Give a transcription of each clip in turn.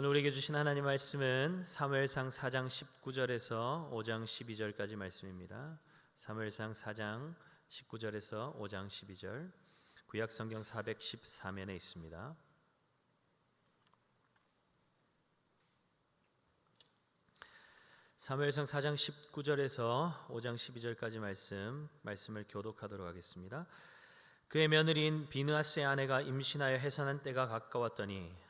오늘 우리에게 주신 하나님 말씀은 사무엘상 4장 19절에서 5장 12절까지 말씀입니다. 사무엘상 4장 19절에서 5장 12절 구약 성경 413면에 있습니다. 사무엘상 4장 19절에서 5장 12절까지 말씀 말씀을 교독하도록 하겠습니다. 그의 며느리인 비느하스의 아내가 임신하여 해산한 때가 가까웠더니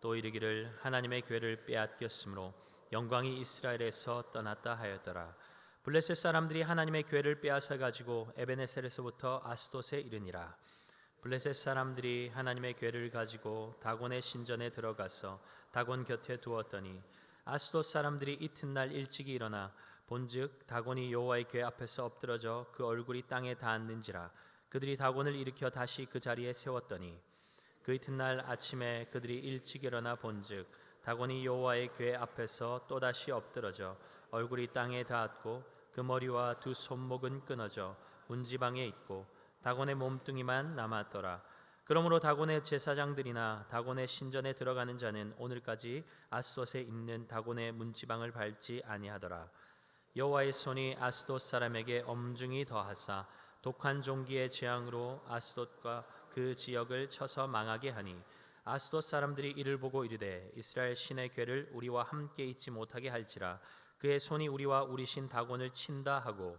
또 이르기를 하나님의 괴를 빼앗겼으므로 영광이 이스라엘에서 떠났다 하였더라. 블레셋 사람들이 하나님의 괴를 빼앗아 가지고 에베네셀에서부터 아스돗에 이르니라. 블레셋 사람들이 하나님의 괴를 가지고 다곤의 신전에 들어가서 다곤 곁에 두었더니 아스돗 사람들이 이튿날 일찍이 일어나 본즉 다곤이 여호와의 괴 앞에서 엎드러져 그 얼굴이 땅에 닿았는지라 그들이 다곤을 일으켜 다시 그 자리에 세웠더니 그 이튿날 아침에 그들이 일찍 일어나 본즉 다곤이 여호와의 궤 앞에서 또다시 엎드러져 얼굴이 땅에 닿았고 그 머리와 두 손목은 끊어져 문지방에 있고 다곤의 몸뚱이만 남았더라. 그러므로 다곤의 제사장들이나 다곤의 신전에 들어가는 자는 오늘까지 아스돗에 있는 다곤의 문지방을 밟지 아니하더라. 여호와의 손이 아스돗 사람에게 엄중히 더하사 독한 종기의 재앙으로 아스돗과 그 지역을 쳐서 망하게 하니 아스돗 사람들이 이를 보고 이르되 이스라엘 신의 괴를 우리와 함께 있지 못하게 할지라. 그의 손이 우리와 우리 신 다곤을 친다 하고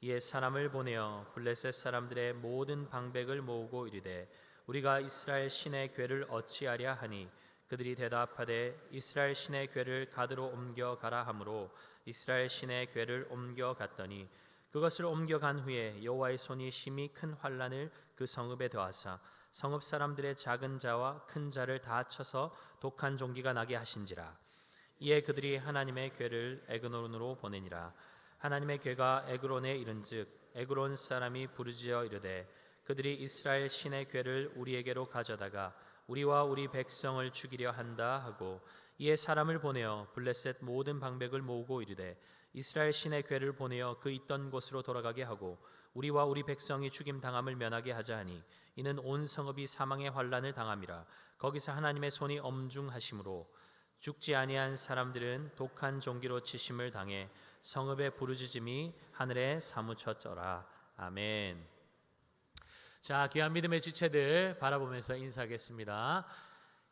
이에 사람을 보내어 블레셋 사람들의 모든 방백을 모으고 이르되 우리가 이스라엘 신의 괴를 어찌하랴 하니 그들이 대답하되 이스라엘 신의 괴를 가드로 옮겨 가라 하므로 이스라엘 신의 괴를 옮겨 갔더니 그것을 옮겨간 후에 여호와의 손이 심히 큰 환란을 그 성읍에 더하사 성읍 사람들의 작은 자와 큰 자를 다 쳐서 독한 종기가 나게 하신지라. 이에 그들이 하나님의 괴를 에그론으로 보내니라. 하나님의 괴가 에그론에 이른즉 에그론 사람이 부르짖어 이르되 그들이 이스라엘 신의 괴를 우리에게로 가져다가 우리와 우리 백성을 죽이려 한다 하고 이에 사람을 보내어 블레셋 모든 방백을 모으고 이르되 이스라엘 신의 괴를 보내어 그 있던 곳으로 돌아가게 하고 우리와 우리 백성이 죽임 당함을 면하게 하자 하니 이는 온 성읍이 사망의 환란을 당함이라 거기서 하나님의 손이 엄중하심으로 죽지 아니한 사람들은 독한 종기로 치심을 당해 성읍의 부르짖음이 하늘에 사무쳤더라 아멘. 자, 귀한 믿음의 지체들 바라보면서 인사하겠습니다.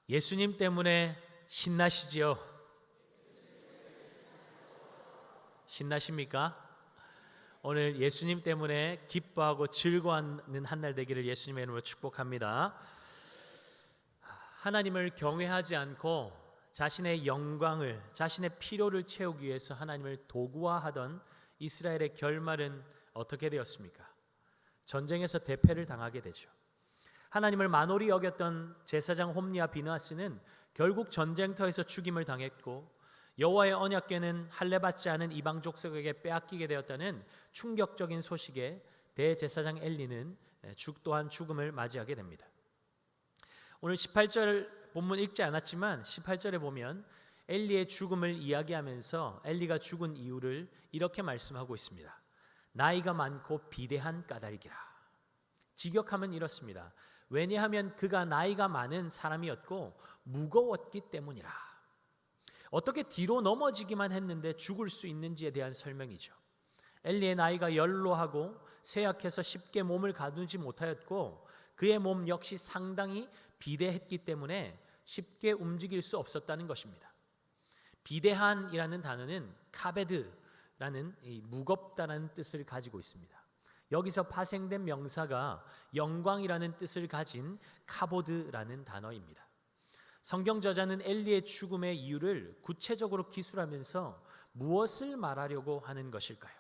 예수님 때문에 신나시지요? 신나십니까? 오늘 예수님 때문에 기뻐하고 즐거워하는 한 날 되기를 예수님의 이름으로 축복합니다. 하나님을 경외하지 않고 자신의 영광을 자신의 필요를 채우기 위해서 하나님을 도구화하던 이스라엘의 결말은 어떻게 되었습니까? 전쟁에서 대패를 당하게 되죠. 하나님을 만홀히 여겼던 제사장 홈리와 비나스는 결국 전쟁터에서 죽임을 당했고 여호와의 언약궤는 할례 받지 않은 이방 족속에게 빼앗기게 되었다는 충격적인 소식에 대제사장 엘리는 죽 또한 죽음을 맞이하게 됩니다. 오늘 18절 본문 읽지 않았지만 18절에 보면 엘리의 죽음을 이야기하면서 엘리가 죽은 이유를 이렇게 말씀하고 있습니다. 나이가 많고 비대한 까닭이라. 직역하면 이렇습니다. 왜냐하면 그가 나이가 많은 사람이었고 무거웠기 때문이라. 어떻게 뒤로 넘어지기만 했는데 죽을 수 있는지에 대한 설명이죠. 엘리의 나이가 연로하고 쇠약해서 쉽게 몸을 가두지 못하였고 그의 몸 역시 상당히 비대했기 때문에 쉽게 움직일 수 없었다는 것입니다. 비대한이라는 단어는 카베드라는 무겁다라는 뜻을 가지고 있습니다. 여기서 파생된 명사가 영광이라는 뜻을 가진 카보드라는 단어입니다. 성경 저자는 엘리의 죽음의 이유를 구체적으로 기술하면서 무엇을 말하려고 하는 것일까요?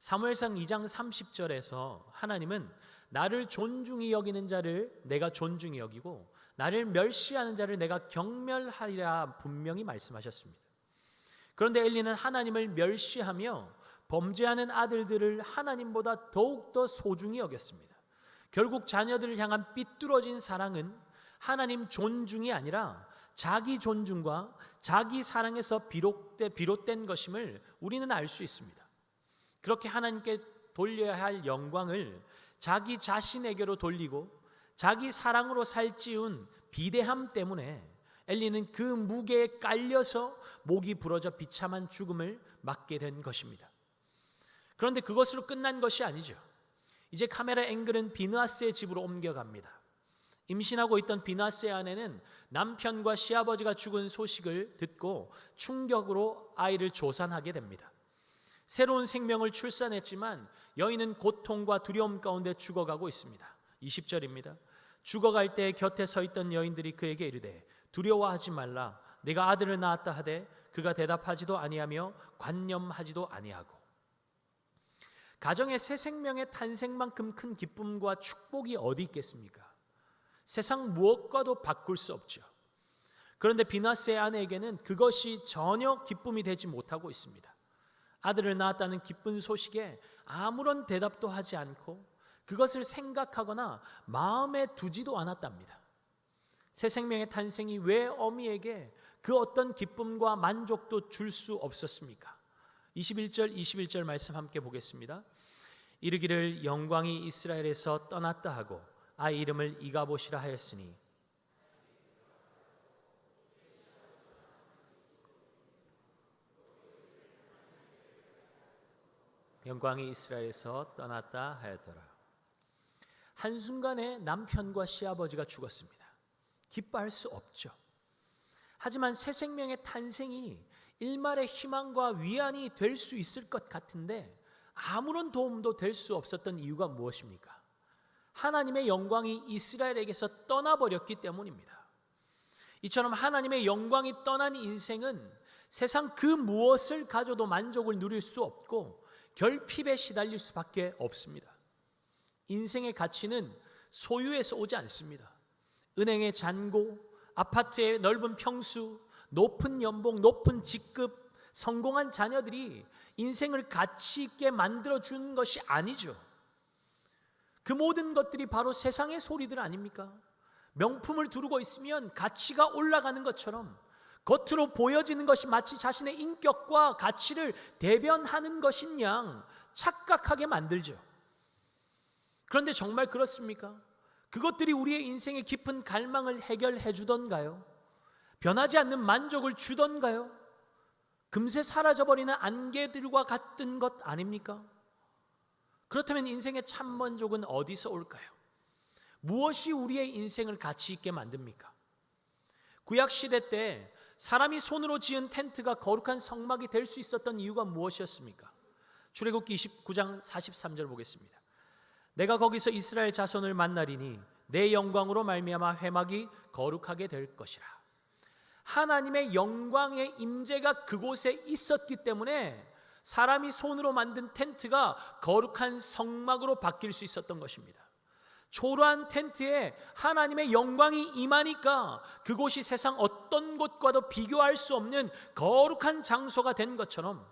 사무엘상 2장 30절에서 하나님은 나를 존중히 여기는 자를 내가 존중히 여기고 나를 멸시하는 자를 내가 경멸하리라 분명히 말씀하셨습니다. 그런데 엘리는 하나님을 멸시하며 범죄하는 아들들을 하나님보다 더욱더 소중히 여겼습니다. 결국 자녀들을 향한 삐뚤어진 사랑은 하나님 존중이 아니라 자기 존중과 자기 사랑에서 비롯된, 비롯된 것임을 우리는 알 수 있습니다. 그렇게 하나님께 돌려야 할 영광을 자기 자신에게로 돌리고 자기 사랑으로 살찌운 비대함 때문에 엘리는 그 무게에 깔려서 목이 부러져 비참한 죽음을 맞게 된 것입니다. 그런데 그것으로 끝난 것이 아니죠. 이제 카메라 앵글은 비느하스의 집으로 옮겨갑니다. 임신하고 있던 비나스의 아내는 남편과 시아버지가 죽은 소식을 듣고 충격으로 아이를 조산하게 됩니다. 새로운 생명을 출산했지만 여인은 고통과 두려움 가운데 죽어가고 있습니다. 20절입니다. 죽어갈 때 곁에 서 있던 여인들이 그에게 이르되 두려워하지 말라 내가 아들을 낳았다 하되 그가 대답하지도 아니하며 관념하지도 아니하고 가정의 새 생명의 탄생만큼 큰 기쁨과 축복이 어디 있겠습니까? 세상 무엇과도 바꿀 수 없죠. 그런데 비나스의 아내에게는 그것이 전혀 기쁨이 되지 못하고 있습니다. 아들을 낳았다는 기쁜 소식에 아무런 대답도 하지 않고 그것을 생각하거나 마음에 두지도 않았답니다. 새 생명의 탄생이 왜 어미에게 그 어떤 기쁨과 만족도 줄 수 없었습니까? 21절 21절 말씀 함께 보겠습니다. 이르기를 영광이 이스라엘에서 떠났다 하고 아이 이름을 이가보시라 하였으니 영광이 이스라엘에서 떠났다 하였더라. 한순간에 남편과 시아버지가 죽었습니다. 기뻐할 수 없죠. 하지만 새 생명의 탄생이 일말의 희망과 위안이 될 수 있을 것 같은데 아무런 도움도 될 수 없었던 이유가 무엇입니까? 하나님의 영광이 이스라엘에게서 떠나버렸기 때문입니다. 이처럼 하나님의 영광이 떠난 인생은 세상 그 무엇을 가져도 만족을 누릴 수 없고 결핍에 시달릴 수밖에 없습니다. 인생의 가치는 소유에서 오지 않습니다. 은행의 잔고, 아파트의 넓은 평수, 높은 연봉, 높은 직급, 성공한 자녀들이 인생을 가치 있게 만들어 주는 것이 아니죠. 그 모든 것들이 바로 세상의 소리들 아닙니까? 명품을 두르고 있으면 가치가 올라가는 것처럼 겉으로 보여지는 것이 마치 자신의 인격과 가치를 대변하는 것인 양 착각하게 만들죠. 그런데 정말 그렇습니까? 그것들이 우리의 인생의 깊은 갈망을 해결해 주던가요? 변하지 않는 만족을 주던가요? 금세 사라져버리는 안개들과 같은 것 아닙니까? 그렇다면 인생의 참 만족은 어디서 올까요? 무엇이 우리의 인생을 가치 있게 만듭니까? 구약 시대 때 사람이 손으로 지은 텐트가 거룩한 성막이 될 수 있었던 이유가 무엇이었습니까? 출애굽기 29장 43절 보겠습니다. 내가 거기서 이스라엘 자손을 만나리니 내 영광으로 말미암아 회막이 거룩하게 될 것이라. 하나님의 영광의 임재가 그곳에 있었기 때문에 사람이 손으로 만든 텐트가 거룩한 성막으로 바뀔 수 있었던 것입니다. 초라한 텐트에 하나님의 영광이 임하니까 그곳이 세상 어떤 곳과도 비교할 수 없는 거룩한 장소가 된 것처럼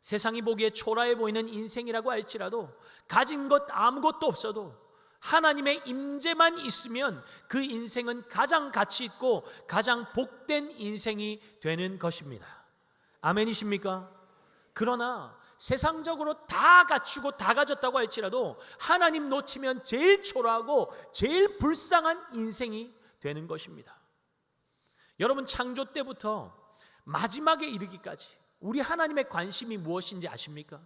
세상이 보기에 초라해 보이는 인생이라고 할지라도 가진 것 아무것도 없어도 하나님의 임재만 있으면 그 인생은 가장 가치 있고 가장 복된 인생이 되는 것입니다. 아멘이십니까? 그러나 세상적으로 다 갖추고 다 가졌다고 할지라도 하나님 놓치면 제일 초라하고 제일 불쌍한 인생이 되는 것입니다. 여러분 창조 때부터 마지막에 이르기까지 우리 하나님의 관심이 무엇인지 아십니까?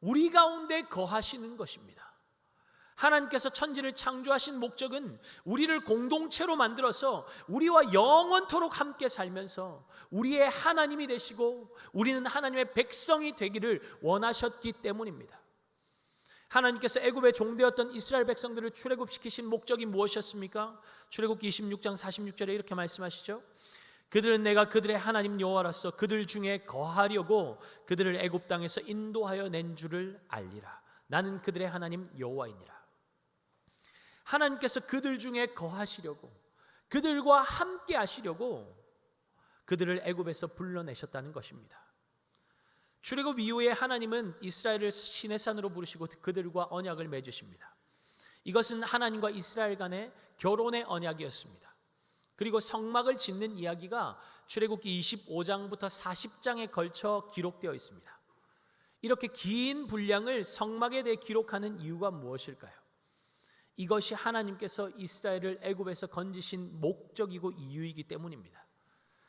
우리 가운데 거하시는 것입니다. 하나님께서 천지를 창조하신 목적은 우리를 공동체로 만들어서 우리와 영원토록 함께 살면서 우리의 하나님이 되시고 우리는 하나님의 백성이 되기를 원하셨기 때문입니다. 하나님께서 애굽의 종되었던 이스라엘 백성들을 출애굽시키신 목적이 무엇이었습니까? 출애굽기 26장 46절에 이렇게 말씀하시죠. 그들은 내가 그들의 하나님 여호와로서 그들 중에 거하려고 그들을 애굽 땅에서 인도하여 낸 줄을 알리라. 나는 그들의 하나님 여호와이니라. 하나님께서 그들 중에 거하시려고 그들과 함께 하시려고 그들을 애굽에서 불러내셨다는 것입니다. 출애굽 이후에 하나님은 이스라엘을 신의 산으로 부르시고 그들과 언약을 맺으십니다. 이것은 하나님과 이스라엘 간의 결혼의 언약이었습니다. 그리고 성막을 짓는 이야기가 출애굽기 25장부터 40장에 걸쳐 기록되어 있습니다. 이렇게 긴 분량을 성막에 대해 기록하는 이유가 무엇일까요? 이것이 하나님께서 이스라엘을 애굽에서 건지신 목적이고 이유이기 때문입니다.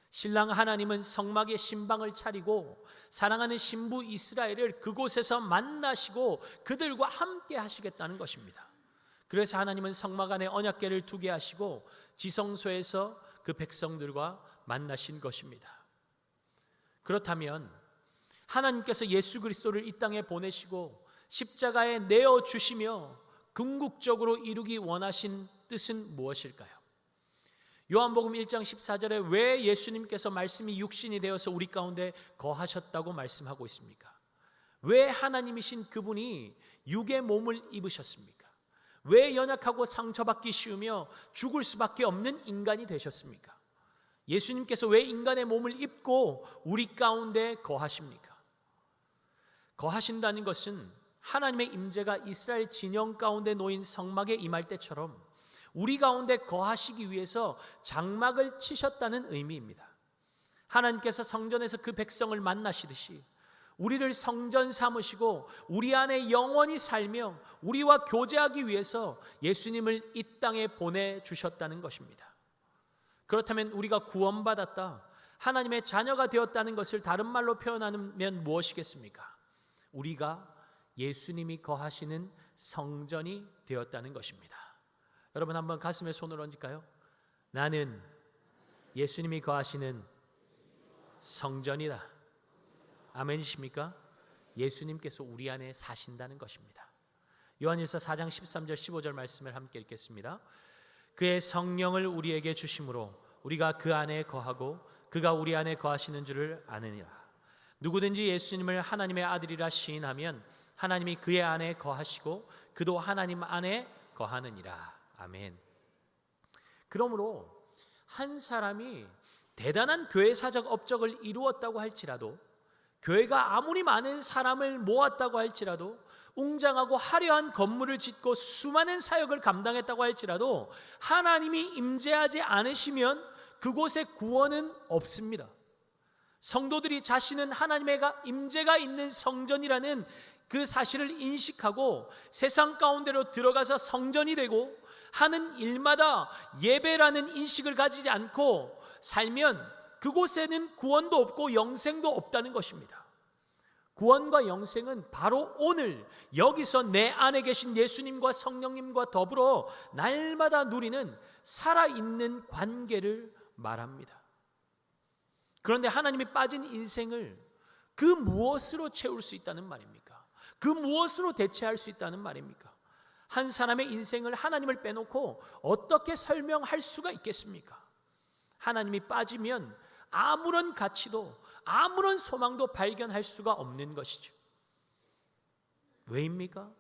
신랑 하나님은 성막에 신방을 차리고 사랑하는 신부 이스라엘을 그곳에서 만나시고 그들과 함께 하시겠다는 것입니다. 그래서 하나님은 성막 안에 언약궤를 두게 하시고 지성소에서 그 백성들과 만나신 것입니다. 그렇다면 하나님께서 예수 그리스도를 이 땅에 보내시고 십자가에 내어 주시며 궁극적으로 이루기 원하신 뜻은 무엇일까요? 요한복음 1장 14절에 왜 예수님께서 말씀이 육신이 되어서 우리 가운데 거하셨다고 말씀하고 있습니까? 왜 하나님이신 그분이 육의 몸을 입으셨습니까? 왜 연약하고 상처받기 쉬우며 죽을 수밖에 없는 인간이 되셨습니까? 예수님께서 왜 인간의 몸을 입고 우리 가운데 거하십니까? 거하신다는 것은 하나님의 임재가 이스라엘 진영 가운데 놓인 성막에 임할 때처럼 우리 가운데 거하시기 위해서 장막을 치셨다는 의미입니다. 하나님께서 성전에서 그 백성을 만나시듯이 우리를 성전 삼으시고 우리 안에 영원히 살며 우리와 교제하기 위해서 예수님을 이 땅에 보내 주셨다는 것입니다. 그렇다면 우리가 구원받았다, 하나님의 자녀가 되었다는 것을 다른 말로 표현하면 무엇이겠습니까? 우리가 예수님이 거하시는 성전이 되었다는 것입니다. 여러분 한번 가슴에 손을 얹을까요? 나는 예수님이 거하시는 성전이다. 아멘이십니까? 예수님께서 우리 안에 사신다는 것입니다. 요한일서 4장 13절 15절 말씀을 함께 읽겠습니다. 그의 성령을 우리에게 주심으로 우리가 그 안에 거하고 그가 우리 안에 거하시는 줄을 아느니라. 누구든지 예수님을 하나님의 아들이라 시인하면 하나님이 그의 안에 거하시고 그도 하나님 안에 거하느니라. 아멘. 그러므로 한 사람이 대단한 교회 사적 업적을 이루었다고 할지라도 교회가 아무리 많은 사람을 모았다고 할지라도 웅장하고 화려한 건물을 짓고 수많은 사역을 감당했다고 할지라도 하나님이 임재하지 않으시면 그곳에 구원은 없습니다. 성도들이 자신은 하나님의 임재가 있는 성전이라는 그 사실을 인식하고 세상 가운데로 들어가서 성전이 되고 하는 일마다 예배라는 인식을 가지지 않고 살면 그곳에는 구원도 없고 영생도 없다는 것입니다. 구원과 영생은 바로 오늘 여기서 내 안에 계신 예수님과 성령님과 더불어 날마다 누리는 살아있는 관계를 말합니다. 그런데 하나님이 빠진 인생을 그 무엇으로 채울 수 있다는 말입니까? 그 무엇으로 대체할 수 있다는 말입니까? 한 사람의 인생을 하나님을 빼놓고 어떻게 설명할 수가 있겠습니까? 하나님이 빠지면 아무런 가치도 아무런 소망도 발견할 수가 없는 것이죠. 왜입니까?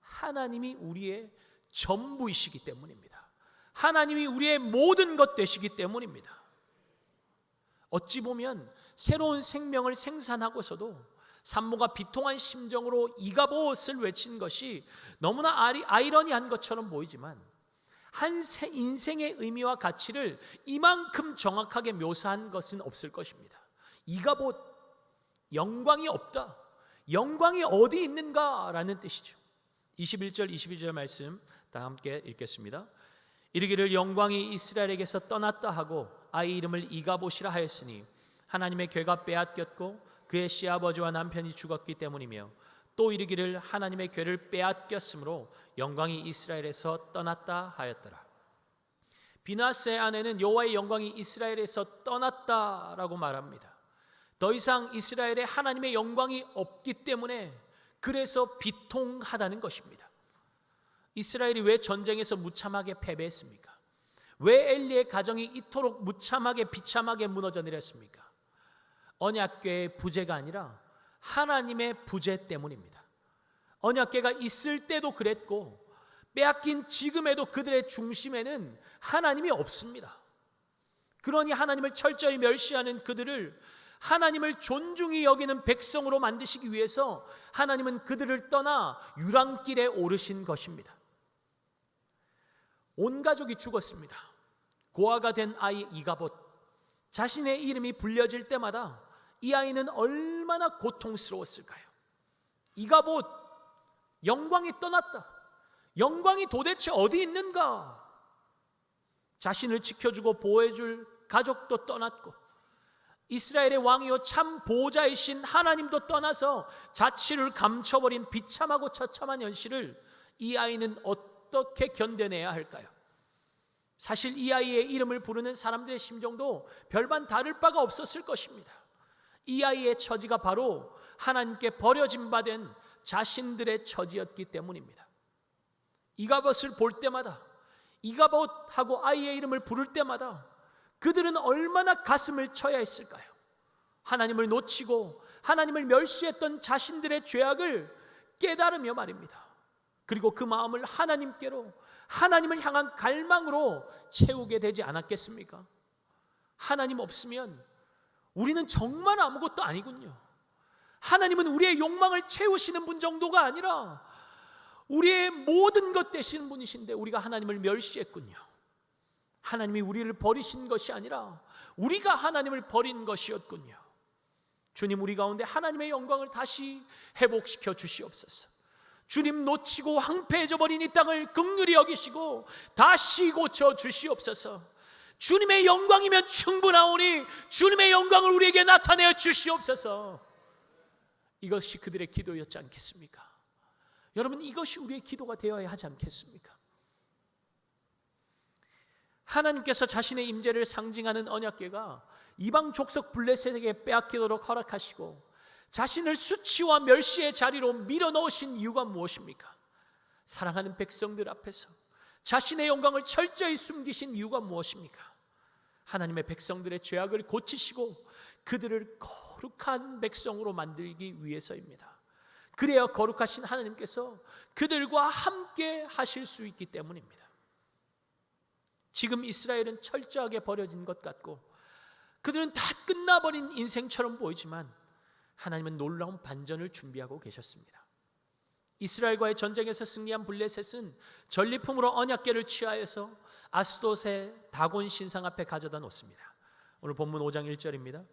하나님이 우리의 전부이시기 때문입니다. 하나님이 우리의 모든 것 되시기 때문입니다. 어찌 보면 새로운 생명을 생산하고서도 산모가 비통한 심정으로 이가봇을 외친 것이 너무나 아이러니한 것처럼 보이지만 한 인생의 의미와 가치를 이만큼 정확하게 묘사한 것은 없을 것입니다. 이가봇 영광이 없다. 영광이 어디 있는가라는 뜻이죠. 21절 22절 말씀 다 함께 읽겠습니다. 이르기를 영광이 이스라엘에게서 떠났다 하고 아이 이름을 이가봇이라 하였으니 하나님의 괴가 빼앗겼고 그의 시아버지와 남편이 죽었기 때문이며 또 이르기를 하나님의 괴를 빼앗겼으므로 영광이 이스라엘에서 떠났다 하였더라. 비나스의 아내는 여호와의 영광이 이스라엘에서 떠났다라고 말합니다. 더 이상 이스라엘에 하나님의 영광이 없기 때문에 그래서 비통하다는 것입니다. 이스라엘이 왜 전쟁에서 무참하게 패배했습니까? 왜 엘리의 가정이 이토록 무참하게 비참하게 무너져 내렸습니까? 언약궤의 부재가 아니라 하나님의 부재 때문입니다. 언약궤가 있을 때도 그랬고 빼앗긴 지금에도 그들의 중심에는 하나님이 없습니다. 그러니 하나님을 철저히 멸시하는 그들을 하나님을 존중히 여기는 백성으로 만드시기 위해서 하나님은 그들을 떠나 유랑길에 오르신 것입니다. 온 가족이 죽었습니다. 고아가 된 아이 이가봇 자신의 이름이 불려질 때마다 이 아이는 얼마나 고통스러웠을까요? 이가봇 영광이 떠났다. 영광이 도대체 어디 있는가? 자신을 지켜주고 보호해줄 가족도 떠났고 이스라엘의 왕이요 참 보호자이신 하나님도 떠나서 자취를 감춰버린 비참하고 처참한 현실을 이 아이는 어떻게 견뎌내야 할까요? 사실 이 아이의 이름을 부르는 사람들의 심정도 별반 다를 바가 없었을 것입니다. 이 아이의 처지가 바로 하나님께 버려진 바 된 자신들의 처지였기 때문입니다. 이가봇을 볼 때마다 이가봇하고 아이의 이름을 부를 때마다 그들은 얼마나 가슴을 쳐야 했을까요? 하나님을 놓치고 하나님을 멸시했던 자신들의 죄악을 깨달으며 말입니다. 그리고 그 마음을 하나님께로 하나님을 향한 갈망으로 채우게 되지 않았겠습니까? 하나님 없으면 우리는 정말 아무것도 아니군요. 하나님은 우리의 욕망을 채우시는 분 정도가 아니라 우리의 모든 것 되시는 분이신데 우리가 하나님을 멸시했군요. 하나님이 우리를 버리신 것이 아니라 우리가 하나님을 버린 것이었군요. 주님 우리 가운데 하나님의 영광을 다시 회복시켜 주시옵소서. 주님 놓치고 황폐해져 버린 이 땅을 극률히 여기시고 다시 고쳐 주시옵소서. 주님의 영광이면 충분하오니 주님의 영광을 우리에게 나타내어 주시옵소서. 이것이 그들의 기도였지 않겠습니까? 여러분 이것이 우리의 기도가 되어야 하지 않겠습니까? 하나님께서 자신의 임재를 상징하는 언약궤가 이방 족속 블레셋에게 빼앗기도록 허락하시고 자신을 수치와 멸시의 자리로 밀어 넣으신 이유가 무엇입니까? 사랑하는 백성들 앞에서 자신의 영광을 철저히 숨기신 이유가 무엇입니까? 하나님의 백성들의 죄악을 고치시고 그들을 거룩한 백성으로 만들기 위해서입니다. 그래야 거룩하신 하나님께서 그들과 함께 하실 수 있기 때문입니다. 지금 이스라엘은 철저하게 버려진 것 같고 그들은 다 끝나버린 인생처럼 보이지만 하나님은 놀라운 반전을 준비하고 계셨습니다. 이스라엘과의 전쟁에서 승리한 블레셋은 전리품으로 언약궤를 취하여서 아스돗의 다곤 신상 앞에 가져다 놓습니다. 오늘 본문 5장 1절입니다.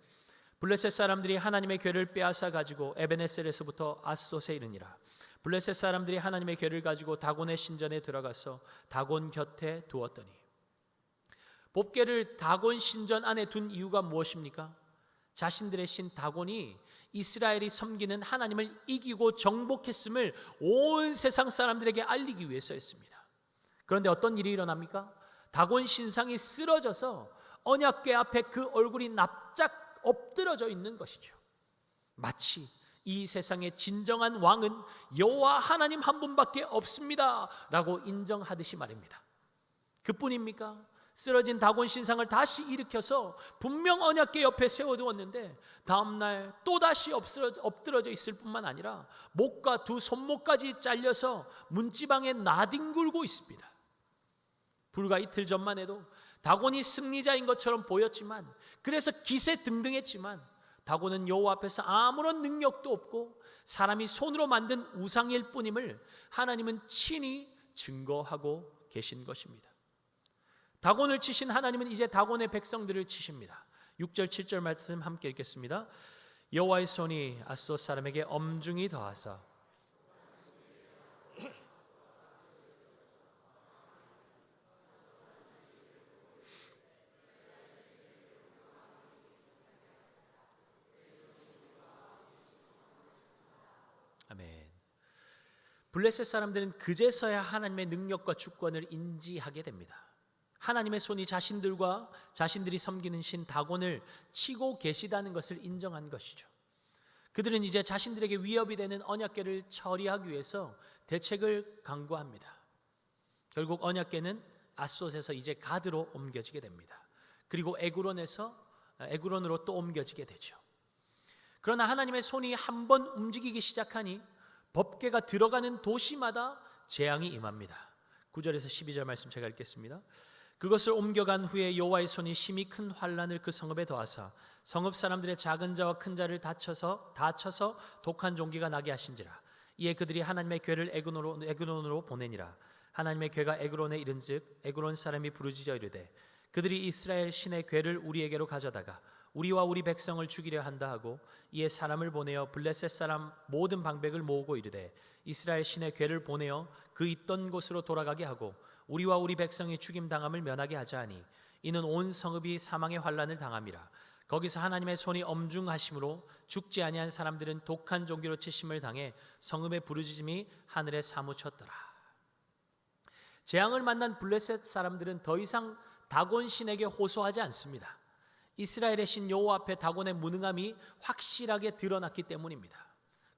블레셋 사람들이 하나님의 궤를 빼앗아 가지고 에베네셀에서부터 아스돗에 이르니라. 블레셋 사람들이 하나님의 궤를 가지고 다곤의 신전에 들어가서 다곤 곁에 두었더니 법궤를 다곤 신전 안에 둔 이유가 무엇입니까? 자신들의 신 다곤이 이스라엘이 섬기는 하나님을 이기고 정복했음을 온 세상 사람들에게 알리기 위해서였습니다. 그런데 어떤 일이 일어납니까? 다곤 신상이 쓰러져서 언약궤 앞에 그 얼굴이 납작 엎드러져 있는 것이죠. 마치 이 세상의 진정한 왕은 여호와 하나님 한 분밖에 없습니다라고 인정하듯이 말입니다. 그뿐입니까? 쓰러진 다곤 신상을 다시 일으켜서 분명 언약궤 옆에 세워두었는데 다음날 또다시 엎드러져 있을 뿐만 아니라 목과 두 손목까지 잘려서 문지방에 나뒹굴고 있습니다. 불과 이틀 전만 해도 다곤이 승리자인 것처럼 보였지만 그래서 기세 등등했지만 다곤은 여호와 앞에서 아무런 능력도 없고 사람이 손으로 만든 우상일 뿐임을 하나님은 친히 증거하고 계신 것입니다. 다곤을 치신 하나님은 이제 다곤의 백성들을 치십니다. 6절 7절 말씀 함께 읽겠습니다. 여호와의 손이 아스돗 사람에게 엄중히 더하사 아멘. 블레셋 사람들은 그제서야 하나님의 능력과 주권을 인지하게 됩니다. 하나님의 손이 자신들과 자신들이 섬기는 신 다곤을 치고 계시다는 것을 인정한 것이죠. 그들은 이제 자신들에게 위협이 되는 언약궤를 처리하기 위해서 대책을 강구합니다. 결국 언약궤는 아스옷에서 이제 가드로 옮겨지게 됩니다. 그리고 에구론에서 에구론으로 또 옮겨지게 되죠. 그러나 하나님의 손이 한 번 움직이기 시작하니 법궤가 들어가는 도시마다 재앙이 임합니다. 9절에서 12절 말씀 제가 읽겠습니다. 그것을 옮겨간 후에 여호와의 손이 심히 큰 환란을 그 성읍에 더하사 성읍 사람들의 작은 자와 큰 자를 다쳐서 다쳐서 독한 종기가 나게 하신지라. 이에 그들이 하나님의 괴를 에그론으로, 에그론으로 보내니라. 하나님의 괴가 에그론에 이른즉 에그론 사람이 부르짖어 이르되 그들이 이스라엘 신의 괴를 우리에게로 가져다가 우리와 우리 백성을 죽이려 한다 하고 이에 사람을 보내어 블레셋 사람 모든 방백을 모으고 이르되 이스라엘 신의 괴를 보내어 그 있던 곳으로 돌아가게 하고 우리와 우리 백성이 죽임 당함을 면하게 하자 하니 이는 온 성읍이 사망의 환란을 당함이라 거기서 하나님의 손이 엄중하심으로 죽지 아니한 사람들은 독한 종기로 치심을 당해 성읍의 부르짖음이 하늘에 사무쳤더라 재앙을 만난 블레셋 사람들은 더 이상 다곤 신에게 호소하지 않습니다. 이스라엘의 신 여호와 앞에 다곤의 무능함이 확실하게 드러났기 때문입니다.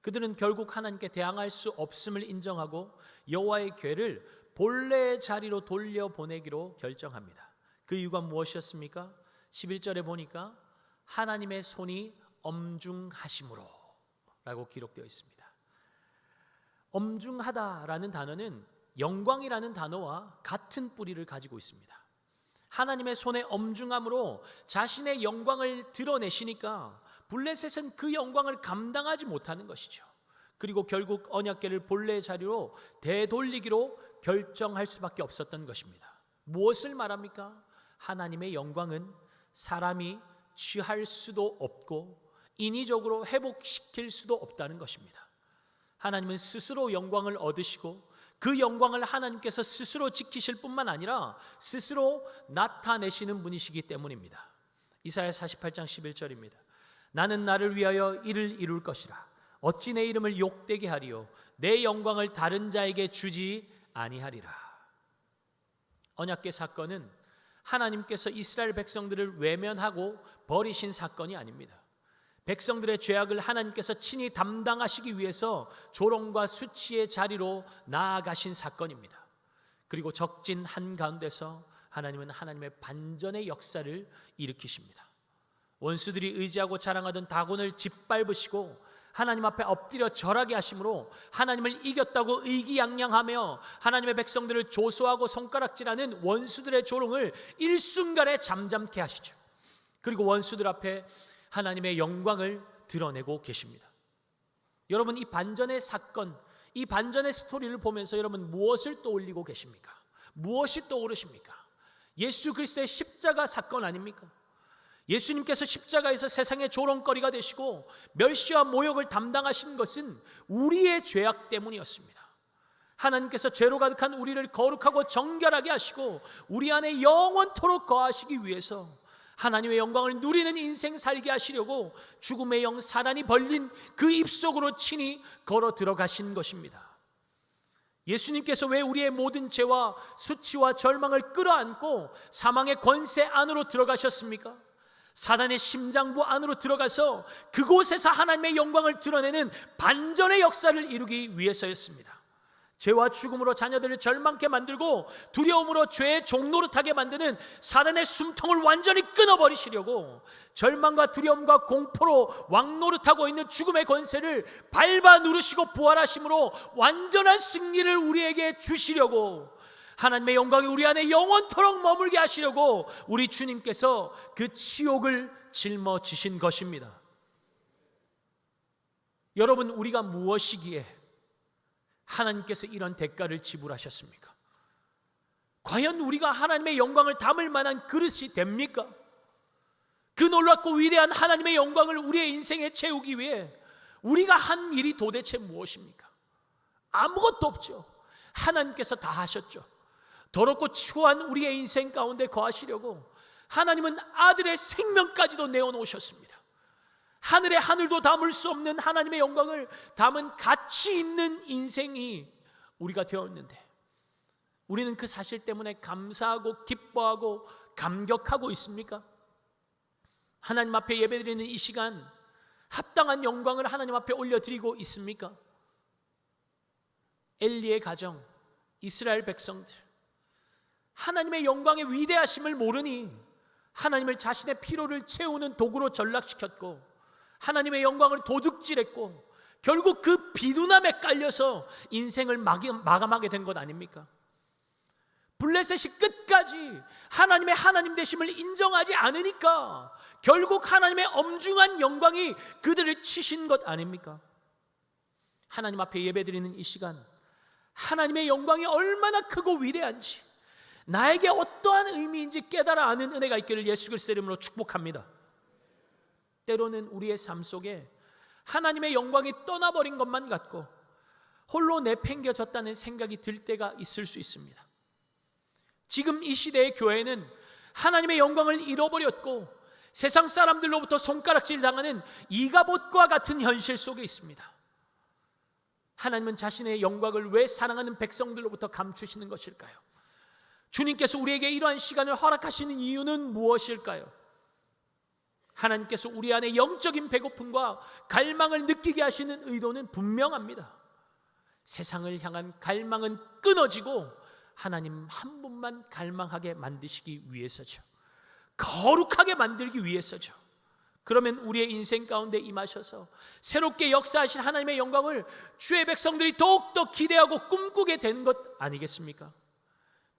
그들은 결국 하나님께 대항할 수 없음을 인정하고 여호와의 괴를 본래의 자리로 돌려 보내기로 결정합니다. 그 이유가 무엇이었습니까? 11절에 보니까 하나님의 손이 엄중하심으로 라고 기록되어 있습니다. 엄중하다라는 단어는 영광이라는 단어와 같은 뿌리를 가지고 있습니다. 하나님의 손의 엄중함으로 자신의 영광을 드러내시니까 블레셋은 그 영광을 감당하지 못하는 것이죠. 그리고 결국 언약궤를 본래의 자리로 되돌리기로 결정할 수밖에 없었던 것입니다. 무엇을 말합니까? 하나님의 영광은 사람이 취할 수도 없고 인위적으로 회복시킬 수도 없다는 것입니다. 하나님은 스스로 영광을 얻으시고 그 영광을 하나님께서 스스로 지키실 뿐만 아니라 스스로 나타내시는 분이시기 때문입니다. 이사야 48장 11절입니다. 나는 나를 위하여 이를 이룰 것이라. 어찌 내 이름을 욕되게 하리요. 내 영광을 다른 자에게 주지 아니하리라. 언약계 사건은 하나님께서 이스라엘 백성들을 외면하고 버리신 사건이 아닙니다. 백성들의 죄악을 하나님께서 친히 담당하시기 위해서 조롱과 수치의 자리로 나아가신 사건입니다. 그리고 적진 한 가운데서 하나님은 하나님의 반전의 역사를 일으키십니다. 원수들이 의지하고 자랑하던 다곤을 짓밟으시고 하나님 앞에 엎드려 절하게 하심으로 하나님을 이겼다고 의기양양하며 하나님의 백성들을 조소하고 손가락질하는 원수들의 조롱을 일순간에 잠잠케 하시죠. 그리고 원수들 앞에 하나님의 영광을 드러내고 계십니다. 여러분 이 반전의 사건, 이 반전의 스토리를 보면서 여러분 무엇을 떠올리고 계십니까? 무엇이 떠오르십니까? 예수 그리스도의 십자가 사건 아닙니까? 예수님께서 십자가에서 세상의 조롱거리가 되시고 멸시와 모욕을 담당하신 것은 우리의 죄악 때문이었습니다. 하나님께서 죄로 가득한 우리를 거룩하고 정결하게 하시고 우리 안에 영원토록 거하시기 위해서 하나님의 영광을 누리는 인생 살게 하시려고 죽음의 영 사단이 벌린 그 입속으로 친히 걸어 들어가신 것입니다. 예수님께서 왜 우리의 모든 죄와 수치와 절망을 끌어안고 사망의 권세 안으로 들어가셨습니까? 사단의 심장부 안으로 들어가서 그곳에서 하나님의 영광을 드러내는 반전의 역사를 이루기 위해서였습니다. 죄와 죽음으로 자녀들을 절망케 만들고 두려움으로 죄의 종노릇하게 만드는 사단의 숨통을 완전히 끊어버리시려고 절망과 두려움과 공포로 왕노릇하고 있는 죽음의 권세를 밟아 누르시고 부활하심으로 완전한 승리를 우리에게 주시려고 하나님의 영광이 우리 안에 영원토록 머물게 하시려고 우리 주님께서 그 치욕을 짊어지신 것입니다. 여러분 우리가 무엇이기에 하나님께서 이런 대가를 지불하셨습니까? 과연 우리가 하나님의 영광을 담을 만한 그릇이 됩니까? 그 놀랍고 위대한 하나님의 영광을 우리의 인생에 채우기 위해 우리가 한 일이 도대체 무엇입니까? 아무것도 없죠. 하나님께서 다 하셨죠. 더럽고 추한 우리의 인생 가운데 거하시려고 하나님은 아들의 생명까지도 내어놓으셨습니다. 하늘의 하늘도 담을 수 없는 하나님의 영광을 담은 가치 있는 인생이 우리가 되었는데 우리는 그 사실 때문에 감사하고 기뻐하고 감격하고 있습니까? 하나님 앞에 예배드리는 이 시간 합당한 영광을 하나님 앞에 올려드리고 있습니까? 엘리의 가정, 이스라엘 백성들 하나님의 영광의 위대하심을 모르니 하나님을 자신의 피로를 채우는 도구로 전락시켰고 하나님의 영광을 도둑질했고 결국 그 비둔함에 깔려서 인생을 마감하게 된 것 아닙니까? 블레셋이 끝까지 하나님의 하나님 되심을 인정하지 않으니까 결국 하나님의 엄중한 영광이 그들을 치신 것 아닙니까? 하나님 앞에 예배드리는 이 시간 하나님의 영광이 얼마나 크고 위대한지 나에게 어떠한 의미인지 깨달아 아는 은혜가 있기를 예수 그리스도 이름으로 축복합니다. 때로는 우리의 삶 속에 하나님의 영광이 떠나버린 것만 같고 홀로 내팽겨졌다는 생각이 들 때가 있을 수 있습니다. 지금 이 시대의 교회는 하나님의 영광을 잃어버렸고 세상 사람들로부터 손가락질 당하는 이가봇과 같은 현실 속에 있습니다. 하나님은 자신의 영광을 왜 사랑하는 백성들로부터 감추시는 것일까요? 주님께서 우리에게 이러한 시간을 허락하시는 이유는 무엇일까요? 하나님께서 우리 안에 영적인 배고픔과 갈망을 느끼게 하시는 의도는 분명합니다. 세상을 향한 갈망은 끊어지고 하나님 한 분만 갈망하게 만드시기 위해서죠. 거룩하게 만들기 위해서죠. 그러면 우리의 인생 가운데 임하셔서 새롭게 역사하신 하나님의 영광을 주의 백성들이 더욱더 기대하고 꿈꾸게 되는 것 아니겠습니까?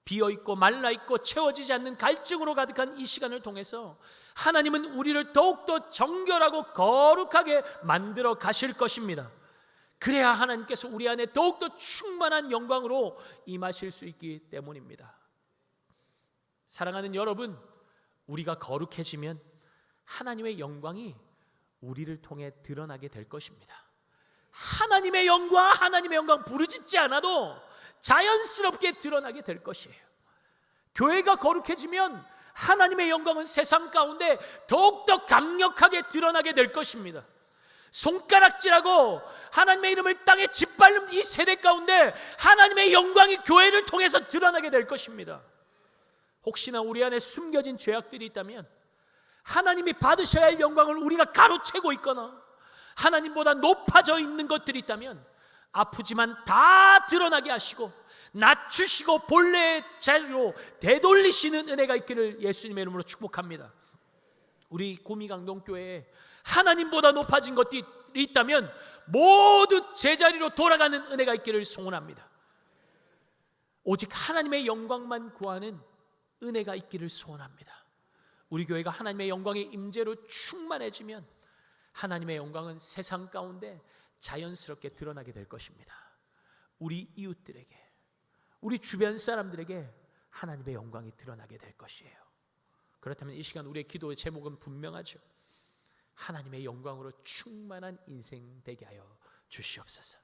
비어 있고 말라 있고 채워지지 않는 갈증으로 가득한 이 시간을 통해서 하나님은 우리를 더욱더 정결하고 거룩하게 만들어 가실 것입니다. 그래야 하나님께서 우리 안에 더욱더 충만한 영광으로 임하실 수 있기 때문입니다. 사랑하는 여러분, 우리가 거룩해지면 하나님의 영광이 우리를 통해 드러나게 될 것입니다. 하나님의 영광, 하나님의 영광 부르짖지 않아도 자연스럽게 드러나게 될 것이에요. 교회가 거룩해지면 하나님의 영광은 세상 가운데 더욱더 강력하게 드러나게 될 것입니다. 손가락질하고 하나님의 이름을 땅에 짓밟는 이 세대 가운데 하나님의 영광이 교회를 통해서 드러나게 될 것입니다. 혹시나 우리 안에 숨겨진 죄악들이 있다면 하나님이 받으셔야 할 영광을 우리가 가로채고 있거나 하나님보다 높아져 있는 것들이 있다면 아프지만 다 드러나게 하시고 낮추시고 본래의 자리로 되돌리시는 은혜가 있기를 예수님의 이름으로 축복합니다. 우리 구미강동교회에 하나님보다 높아진 것들이 있다면 모두 제자리로 돌아가는 은혜가 있기를 소원합니다. 오직 하나님의 영광만 구하는 은혜가 있기를 소원합니다. 우리 교회가 하나님의 영광의 임재로 충만해지면 하나님의 영광은 세상 가운데 자연스럽게 드러나게 될 것입니다. 우리 이웃들에게, 우리 주변 사람들에게 하나님의 영광이 드러나게 될 것이에요. 그렇다면 이 시간 우리의 기도의 제목은 분명하죠. 하나님의 영광으로 충만한 인생 되게 하여 주시옵소서.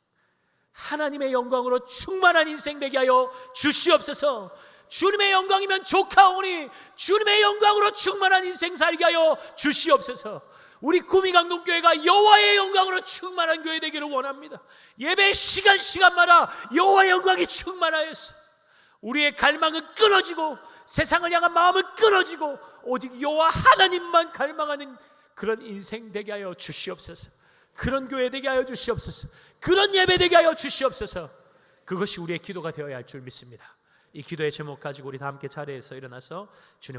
하나님의 영광으로 충만한 인생 되게 하여 주시옵소서. 주님의 영광이면 좋카오니 주님의 영광으로 충만한 인생 살게 하여 주시옵소서. 우리 구미강동교회가 여호와의 영광으로 충만한 교회 되기를 원합니다. 예배 시간 시간마다 여호와의 영광이 충만하여서 우리의 갈망은 끊어지고 세상을 향한 마음은 끊어지고 오직 여호와 하나님만 갈망하는 그런 인생 되게 하여 주시옵소서. 그런 교회 되게 하여 주시옵소서. 그런 예배 되게 하여 주시옵소서. 그것이 우리의 기도가 되어야 할 줄 믿습니다. 이 기도의 제목 가지고 우리 다 함께 자리에서 일어나서 주님